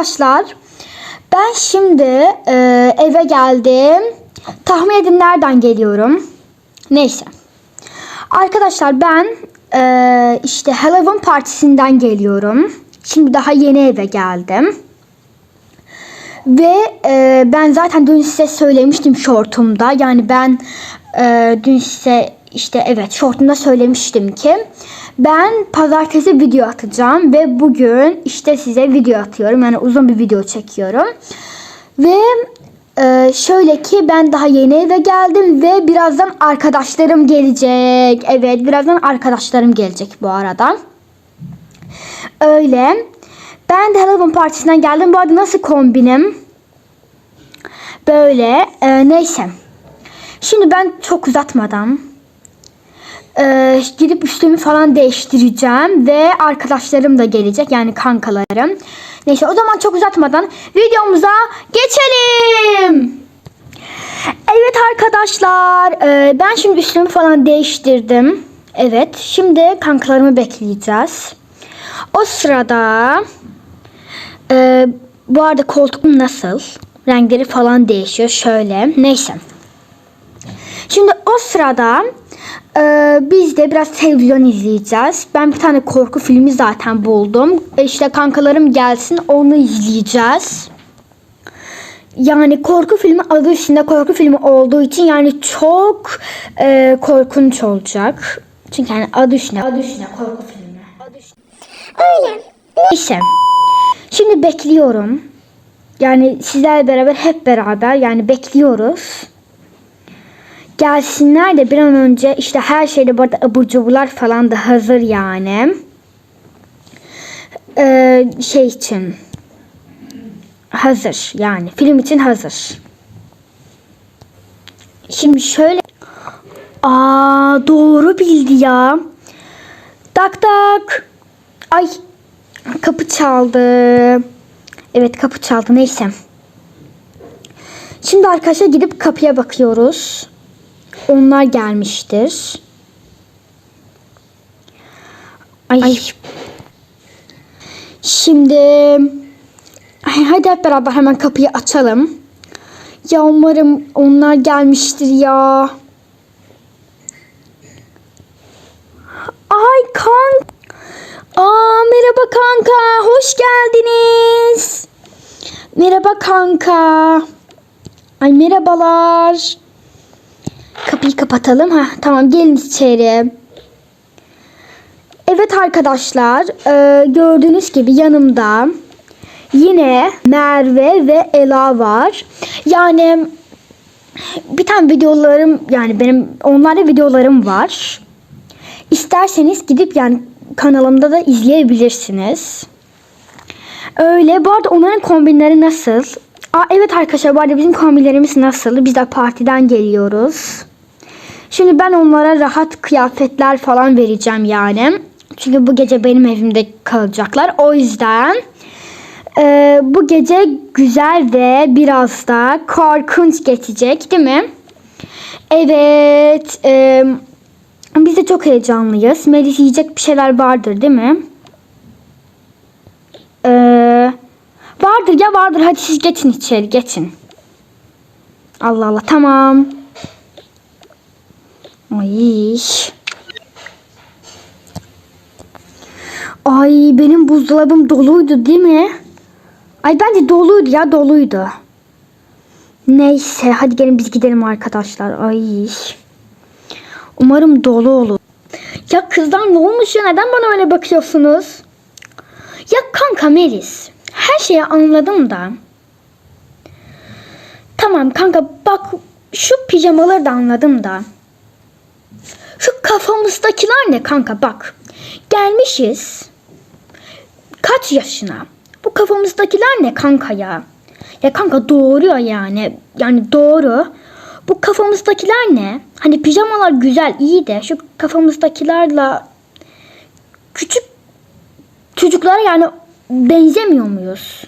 Arkadaşlar ben şimdi e, eve geldim. Tahmin edin nereden geliyorum. Neyse. Arkadaşlar ben e, işte Halloween partisinden geliyorum. Şimdi daha yeni eve geldim. Ve e, ben zaten dün size söylemiştim şortumda. Yani ben e, dün size işte evet şortumda söylemiştim ki ben pazartesi video atacağım ve bugün işte size video atıyorum. Yani uzun bir video çekiyorum. Ve e, şöyle ki ben daha yeni eve geldim ve birazdan arkadaşlarım gelecek. Evet birazdan arkadaşlarım gelecek bu arada. Öyle. Ben de Halloween partisinden geldim. Bu arada nasıl kombinim? Böyle. e, neyse. Şimdi ben çok uzatmadan e, gidip üstümü falan değiştireceğim ve arkadaşlarım da gelecek yani kankalarım. Neyse o zaman çok uzatmadan videomuza geçelim. Evet arkadaşlar e, ben şimdi üstümü falan değiştirdim. Evet şimdi kankalarımı bekleyeceğiz. O sırada e, bu arada koltuğum nasıl? Renkleri falan değişiyor şöyle. Neyse. Şimdi o sırada e, biz de biraz televizyon izleyeceğiz. Ben bir tane korku filmi zaten buldum. E, işte kankalarım gelsin onu izleyeceğiz. Yani korku filmi adı üstünde korku filmi olduğu için yani çok e, korkunç olacak. Çünkü yani adı üstünde, adı üstünde korku filmi. Adı üstünde. Öyle. Neyse. Şimdi bekliyorum. Yani sizlerle beraber hep beraber yani bekliyoruz. Gelsinler de bir an önce işte her şeyde bu arada abur cuburlar falan da hazır yani. Ee, şey için hazır yani film için hazır. Şimdi şöyle Aa doğru bildi ya. Tak tak. Ay kapı çaldı. Evet kapı çaldı neyse. Şimdi arkadaşlar gidip kapıya bakıyoruz. Onlar gelmiştir. Ay. Şimdi Ay, hadi hep beraber hemen kapıyı açalım. Ya umarım onlar gelmiştir ya. Ay kan. Aa merhaba kanka. Hoş geldiniz. Merhaba kanka. Ay merhabalar. Kapıyı kapatalım. Ha tamam gelin içeri. Evet arkadaşlar, e, gördüğünüz gibi yanımda yine Merve ve Ela var. Yani bir tane videolarım yani benim onlarla videolarım var. İsterseniz gidip yani kanalımda da izleyebilirsiniz. Öyle. Bu arada onların kombinleri nasıl? Aa, evet arkadaşlar bu arada bizim kombinlerimiz nasıl? Biz de partiden geliyoruz. Şimdi ben onlara rahat kıyafetler falan vereceğim yani. Çünkü bu gece benim evimde kalacaklar. O yüzden e, bu gece güzel ve biraz da korkunç geçecek değil mi? Evet. E, biz de çok heyecanlıyız. Melis yiyecek bir şeyler vardır değil mi? Ee, vardır ya vardır. Hadi siz geçin içeri geçin. Allah Allah tamam. Ay. Ay benim buzdolabım doluydu değil mi? Ay bence doluydu ya doluydu. Neyse hadi gelin biz gidelim arkadaşlar. Ay. Umarım dolu olur. Ya kızlar ne olmuş ya neden bana öyle bakıyorsunuz? Ya kanka Melis her şeyi anladım da. Tamam kanka bak şu pijamaları da anladım da. Kafamızdakiler ne kanka bak. Gelmişiz. Kaç yaşına? Bu kafamızdakiler ne kanka ya? Ya kanka doğru ya yani. Yani doğru. Bu kafamızdakiler ne? Hani pijamalar güzel iyi de şu kafamızdakilerle küçük çocuklara yani benzemiyor muyuz?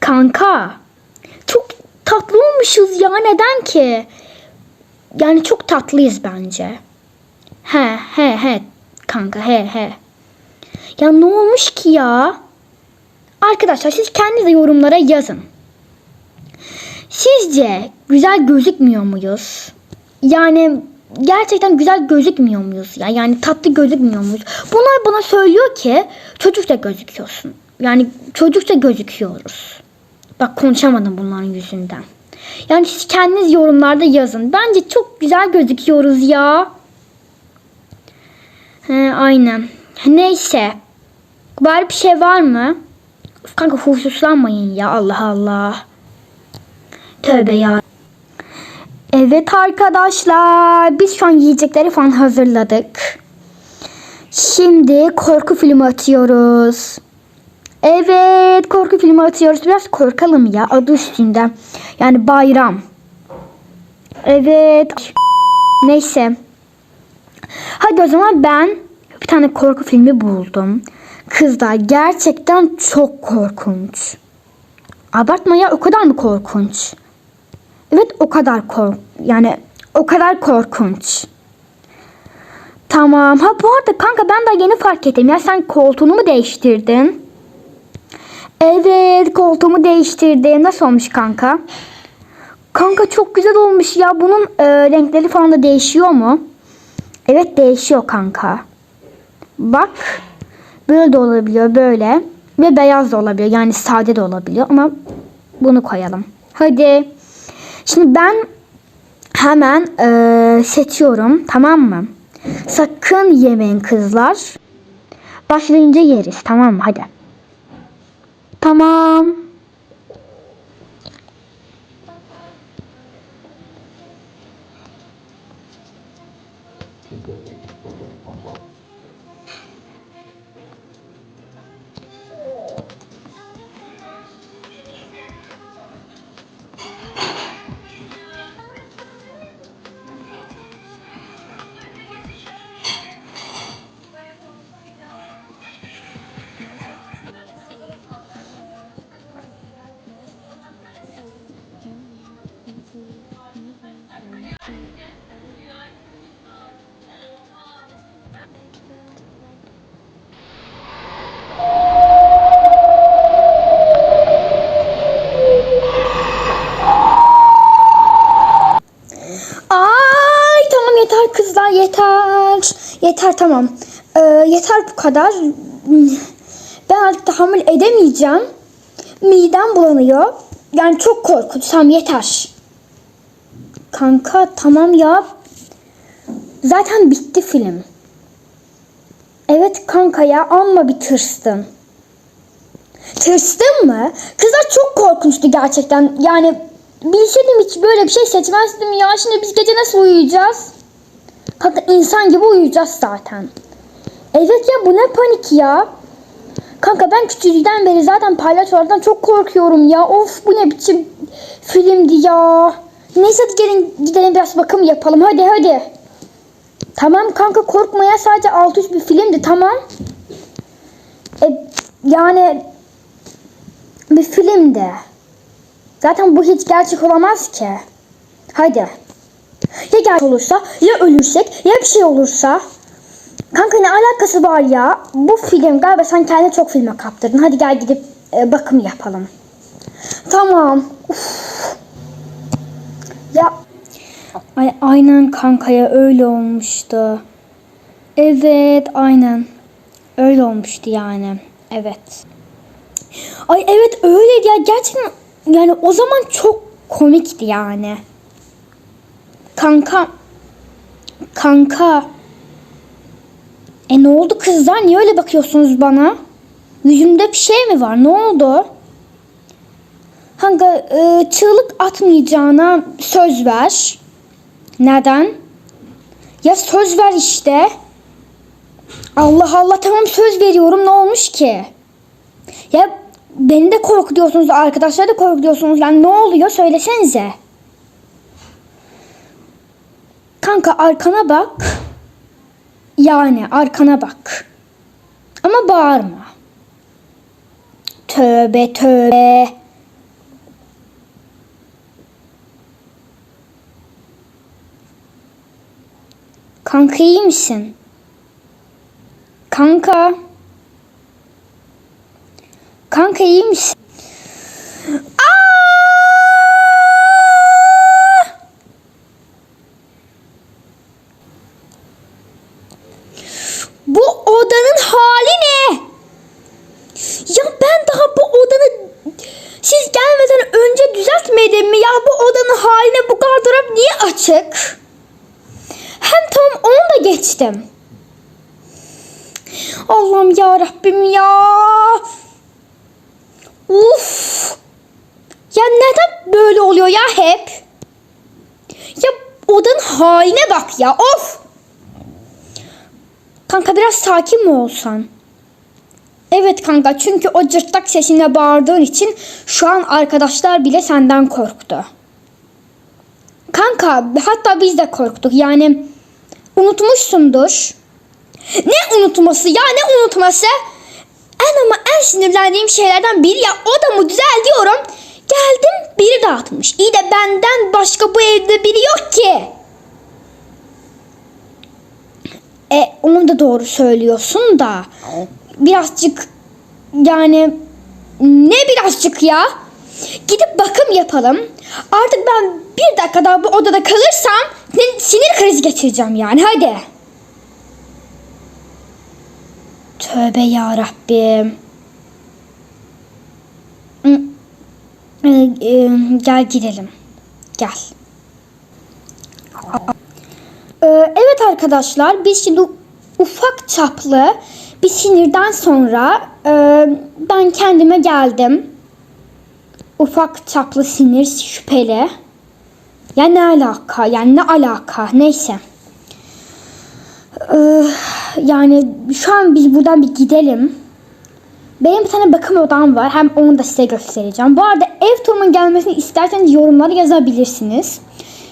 Kanka çok tatlı olmuşuz ya neden ki? Yani çok tatlıyız bence. He he he kanka he he. Ya ne olmuş ki ya? Arkadaşlar siz kendiniz yorumlara yazın. Sizce güzel gözükmüyor muyuz? Yani gerçekten güzel gözükmüyor muyuz? Ya yani tatlı gözükmüyor muyuz? Bunlar bana söylüyor ki çocukça gözüküyorsun. Yani çocukça gözüküyoruz. Bak konuşamadım bunların yüzünden. Yani siz kendiniz yorumlarda yazın. Bence çok güzel gözüküyoruz ya. He, aynen. Neyse. Var bir şey var mı? Of kanka huysuzlanmayın ya Allah Allah. Tövbe ya. Evet arkadaşlar biz şu an yiyecekleri falan hazırladık. Şimdi korku filmi atıyoruz. Evet korku filmi atıyoruz. Biraz korkalım ya adı üstünde. Yani bayram. Evet. Neyse. Hadi o zaman ben bir tane korku filmi buldum. Kızlar gerçekten çok korkunç. Abartma ya o kadar mı korkunç? Evet o kadar kork yani o kadar korkunç. Tamam. Ha bu arada kanka ben daha yeni fark ettim. Ya sen koltuğunu mu değiştirdin? Evet koltuğumu değiştirdim. Nasıl olmuş kanka? Kanka çok güzel olmuş ya. Bunun e, renkleri falan da değişiyor mu? Evet değişiyor kanka. Bak. Böyle de olabiliyor böyle. Ve beyaz da olabiliyor. Yani sade de olabiliyor ama bunu koyalım. Hadi. Şimdi ben hemen e, seçiyorum. Tamam mı? Sakın yemeyin kızlar. Başlayınca yeriz. Tamam mı? Hadi. Tamam. Yeter yeter. Tamam. Ee, yeter bu kadar. Ben artık tahammül edemeyeceğim. Midem bulanıyor. Yani çok korkunç. Tamam yeter. Kanka tamam ya. Zaten bitti film. Evet kanka ya amma bir tırstın. Tırstın mı? Kızlar çok korkunçtu gerçekten. Yani bilseydim hiç böyle bir şey seçmezdim ya. Şimdi biz gece nasıl uyuyacağız? Kanka insan gibi uyuyacağız zaten. Evet ya bu ne panik ya? Kanka ben küçüklükten beri zaten palyaçolardan çok korkuyorum ya. Of bu ne biçim filmdi ya. Neyse hadi gelin gidelim biraz bakım yapalım. Hadi hadi. Tamam kanka korkma ya sadece alt üst bir filmdi tamam. E, yani bir filmdi. Zaten bu hiç gerçek olamaz ki. Hadi. Ya gerçek olursa ya ölürsek ya bir şey olursa. Kanka ne alakası var ya? Bu film galiba sen kendini çok filme kaptırdın. Hadi gel gidip e, bakım yapalım. Tamam. Uf. Ya Ay, aynen kankaya öyle olmuştu. Evet aynen. Öyle olmuştu yani. Evet. Ay evet öyleydi ya. Gerçekten yani o zaman çok komikti yani. Kanka. Kanka. E ne oldu kızlar? Niye öyle bakıyorsunuz bana? Yüzümde bir şey mi var? Ne oldu? Kanka e, çığlık atmayacağına söz ver. Neden? Ya söz ver işte. Allah Allah tamam söz veriyorum ne olmuş ki? Ya beni de korkutuyorsunuz arkadaşlar da korkutuyorsunuz. Yani ne oluyor söylesenize. Kanka arkana bak. Yani arkana bak. Ama bağırma. Tövbe tövbe. Kanka iyi misin? Kanka. Kanka iyi misin? Aa! Bu odanın hali ne? Ya ben daha bu odanı siz gelmeden önce düzeltmedim mi? Ya bu odanın haline bu gardırop niye açık? Hem tamam onu da geçtim. Allah'ım ya Rabbim ya. Uf. Ya neden böyle oluyor ya hep? Ya odanın haline bak ya. Of. Kanka biraz sakin mi olsan? Evet kanka çünkü o cırtlak sesine bağırdığın için şu an arkadaşlar bile senden korktu. Kanka hatta biz de korktuk yani unutmuşsundur. Ne unutması ya ne unutması? En ama en sinirlendiğim şeylerden biri ya odamı düzel diyorum. Geldim biri dağıtmış. İyi de benden başka bu evde biri yok ki. E onu da doğru söylüyorsun da birazcık yani ne birazcık ya? Gidip bakım yapalım. Artık ben bir dakika daha bu odada kalırsam sinir krizi geçireceğim yani hadi. Tövbe ya Rabbim. E, Gel gidelim. Gel. Ee, evet arkadaşlar biz şimdi ufak çaplı bir sinirden sonra e, ben kendime geldim. Ufak çaplı sinir şüpheli. Ya ne alaka? Yani ne alaka? Neyse. Ee, yani şu an biz buradan bir gidelim. Benim bir tane bakım odam var. Hem onu da size göstereceğim. Bu arada ev turumun gelmesini isterseniz yorumlara yazabilirsiniz.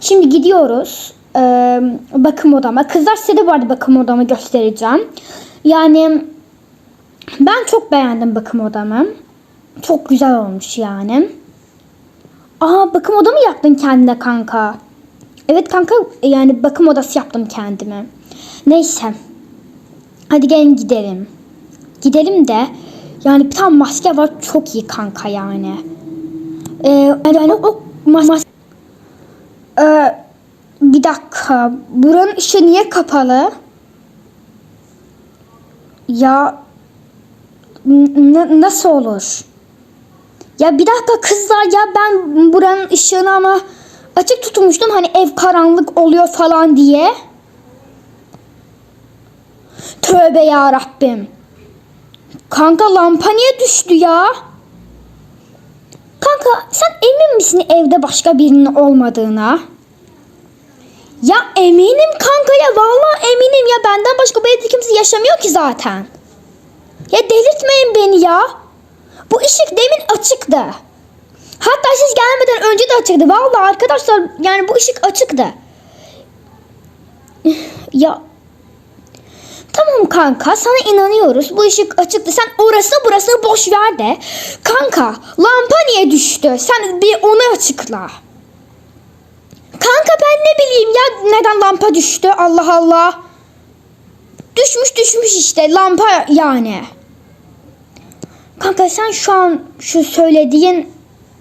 Şimdi gidiyoruz. Ee, bakım odama. Kızlar size de bu arada bakım odamı göstereceğim. Yani ben çok beğendim bakım odamı. Çok güzel olmuş yani. Aa bakım odamı yaptın kendine kanka. Evet kanka yani bakım odası yaptım kendime. Neyse. Hadi gelin gidelim. Gidelim de yani bir tane maske var çok iyi kanka yani. Ee, yani o mas Ee, bir dakika. Buranın ışığı niye kapalı? Ya nasıl olur? Ya bir dakika kızlar ya ben buranın ışığını ama açık tutmuştum hani ev karanlık oluyor falan diye. Tövbe ya Rabbim. Kanka lampa niye düştü ya? Kanka sen emin misin evde başka birinin olmadığına? Ya eminim kanka ya vallahi eminim ya benden başka bu evde kimse yaşamıyor ki zaten. Ya delirtmeyin beni ya. Bu ışık demin açıktı. Hatta siz gelmeden önce de açıktı. Vallahi arkadaşlar yani bu ışık açıktı. Ya Tamam kanka sana inanıyoruz. Bu ışık açıktı. Sen orasını burasını boş ver de. Kanka lampa niye düştü? Sen bir onu açıkla. Kanka ben ne bileyim ya neden lampa düştü? Allah Allah. Düşmüş düşmüş işte lampa yani. Kanka sen şu an şu söylediğin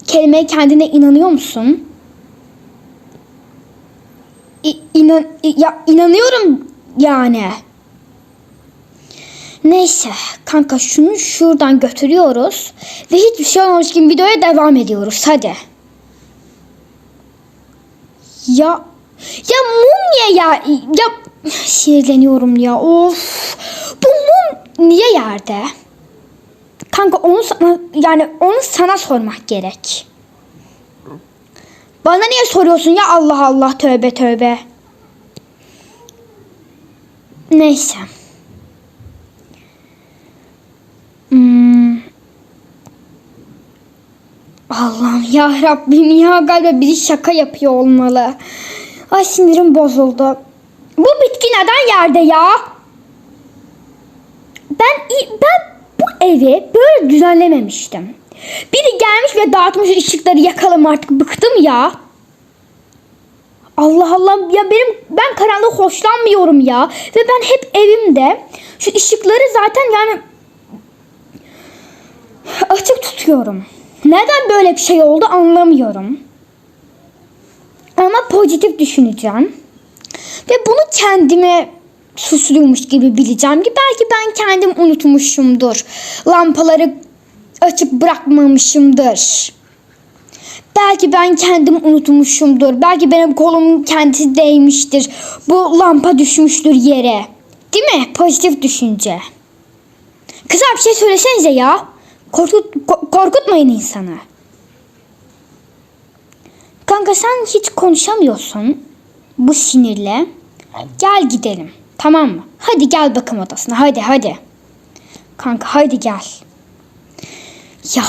kelimeye kendine inanıyor musun? İ- inan ya inanıyorum yani. Neyse kanka şunu şuradan götürüyoruz ve hiçbir şey olmamış gibi videoya devam ediyoruz hadi. Ya ya mum niye ya ya sinirleniyorum ya of bu mum niye yerde? Kanka onu yani onu sana sormak gerek. Bana niye soruyorsun ya Allah Allah tövbe tövbe. Neyse. Hmm. Allah'ım ya Rabbim ya galiba biri şaka yapıyor olmalı. Ay sinirim bozuldu. Bu bitki neden yerde ya? Ben ben evi böyle düzenlememiştim. Biri gelmiş ve dağıtmış ışıkları yakalım artık bıktım ya. Allah Allah ya benim ben karanlık hoşlanmıyorum ya ve ben hep evimde şu ışıkları zaten yani Açık tutuyorum. Neden böyle bir şey oldu anlamıyorum. Ama pozitif düşüneceğim. Ve bunu kendime suçluymuş gibi bileceğim ki belki ben kendim unutmuşumdur. Lampaları açık bırakmamışımdır. Belki ben kendim unutmuşumdur. Belki benim kolumun kendisi değmiştir. Bu lampa düşmüştür yere. Değil mi? Pozitif düşünce. Kızlar bir şey söylesenize ya. Korkut, ko- korkutmayın insanı. Kanka sen hiç konuşamıyorsun bu sinirle. Gel gidelim. Tamam mı? Hadi gel bakım odasına. Hadi hadi. Kanka hadi gel. Ya.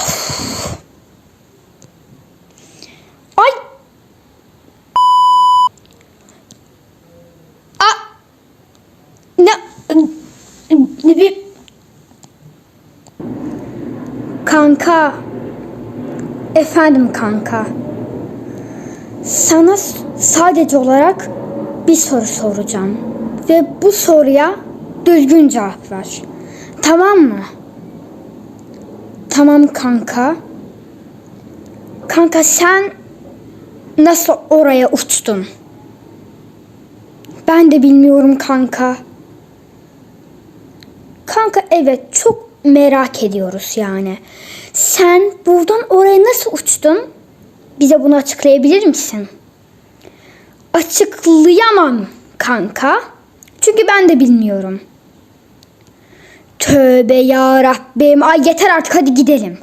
Ay. A. Ne? Ne bir Kanka. Efendim kanka. Sana sadece olarak bir soru soracağım. Ve bu soruya düzgün cevap ver. Tamam mı? Tamam kanka. Kanka sen nasıl oraya uçtun? Ben de bilmiyorum kanka. Kanka evet çok merak ediyoruz yani. Sen buradan oraya nasıl uçtun? Bize bunu açıklayabilir misin? Açıklayamam kanka. Çünkü ben de bilmiyorum. Tövbe ya Rabbim. Ay yeter artık hadi gidelim.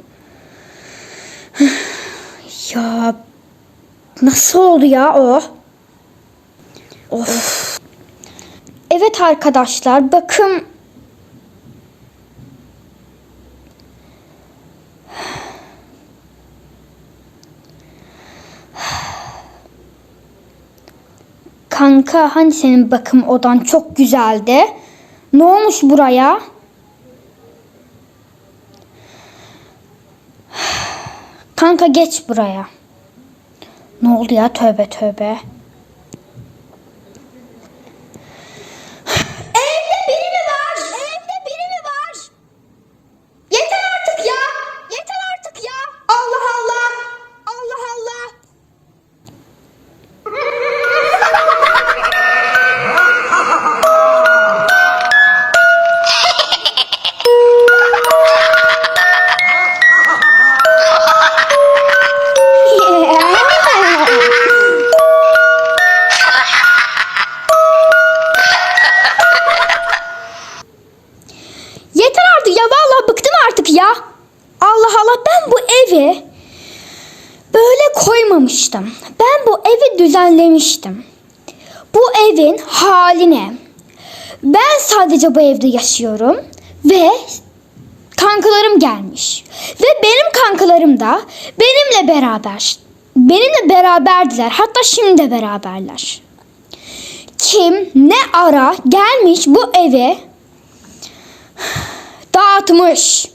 ya nasıl oldu ya o? Of. Evet arkadaşlar bakın Kanka hani senin bakım odan çok güzeldi. Ne olmuş buraya? Kanka geç buraya. Ne oldu ya tövbe tövbe. Ya. Allah Allah ben bu evi böyle koymamıştım. Ben bu evi düzenlemiştim. Bu evin haline. Ben sadece bu evde yaşıyorum ve kankalarım gelmiş. Ve benim kankalarım da benimle beraber. Benimle beraberdiler. Hatta şimdi de beraberler. Kim ne ara gelmiş bu eve dağıtmış.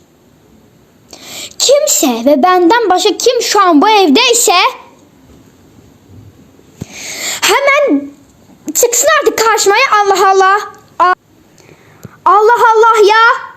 Kimse ve benden başka kim şu an bu evdeyse hemen çıksın artık karşıma ya Allah Allah. Allah Allah ya.